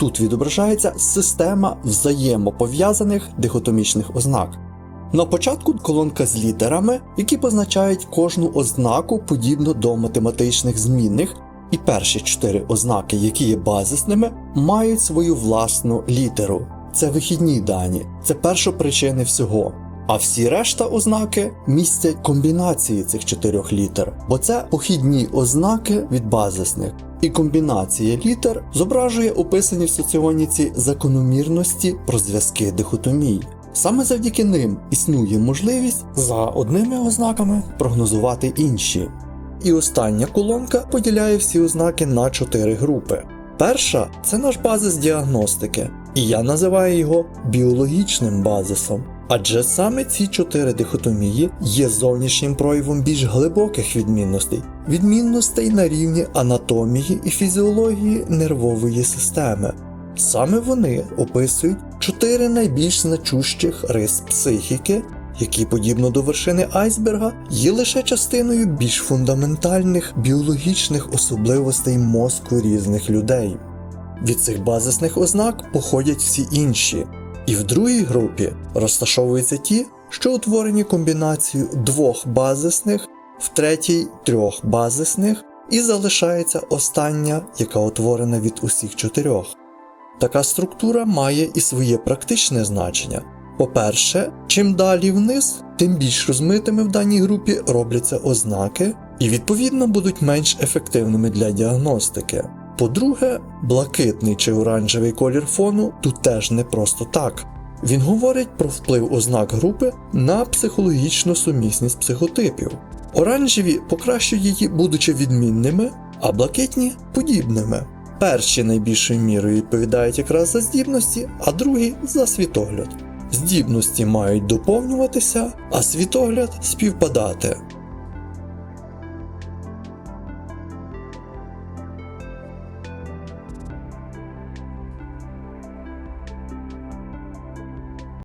Тут відображається система взаємопов'язаних дихотомічних ознак. На початку колонка з літерами, які позначають кожну ознаку подібно до математичних змінних, і перші чотири ознаки, які є базисними, мають свою власну літеру. Це вихідні дані, це першопричини всього. А всі решта ознаки містять комбінації цих чотирьох літер, бо це похідні ознаки від базисних. І комбінація літер зображує описані в соціоніці закономірності про зв'язки дихотомій. Саме завдяки ним існує можливість за одними ознаками прогнозувати інші. І остання колонка поділяє всі ознаки на чотири групи. Перша це наш базис діагностики, і я називаю його біологічним базисом. Адже саме ці чотири дихотомії є зовнішнім проявом більш глибоких відмінностей, відмінностей на рівні анатомії і фізіології нервової системи. Саме вони описують чотири найбільш значущих рис психіки, які, подібно до вершини айсберга, є лише частиною більш фундаментальних біологічних особливостей мозку різних людей. Від цих базисних ознак походять всі інші, і в другій групі розташовуються ті, що утворені комбінацією двох базисних, в третій трьох базисних, і залишається остання, яка утворена від усіх чотирьох. Така структура має і своє практичне значення. По-перше, чим далі вниз, тим більш розмитими в даній групі робляться ознаки і відповідно будуть менш ефективними для діагностики. По-друге, блакитний чи оранжевий колір фону тут теж не просто так. Він говорить про вплив ознак групи на психологічну сумісність психотипів. Оранжеві покращують її, будучи відмінними, а блакитні подібними. Перші найбільшою мірою відповідають якраз за здібності, а другі за світогляд. Здібності мають доповнюватися, а світогляд співпадати.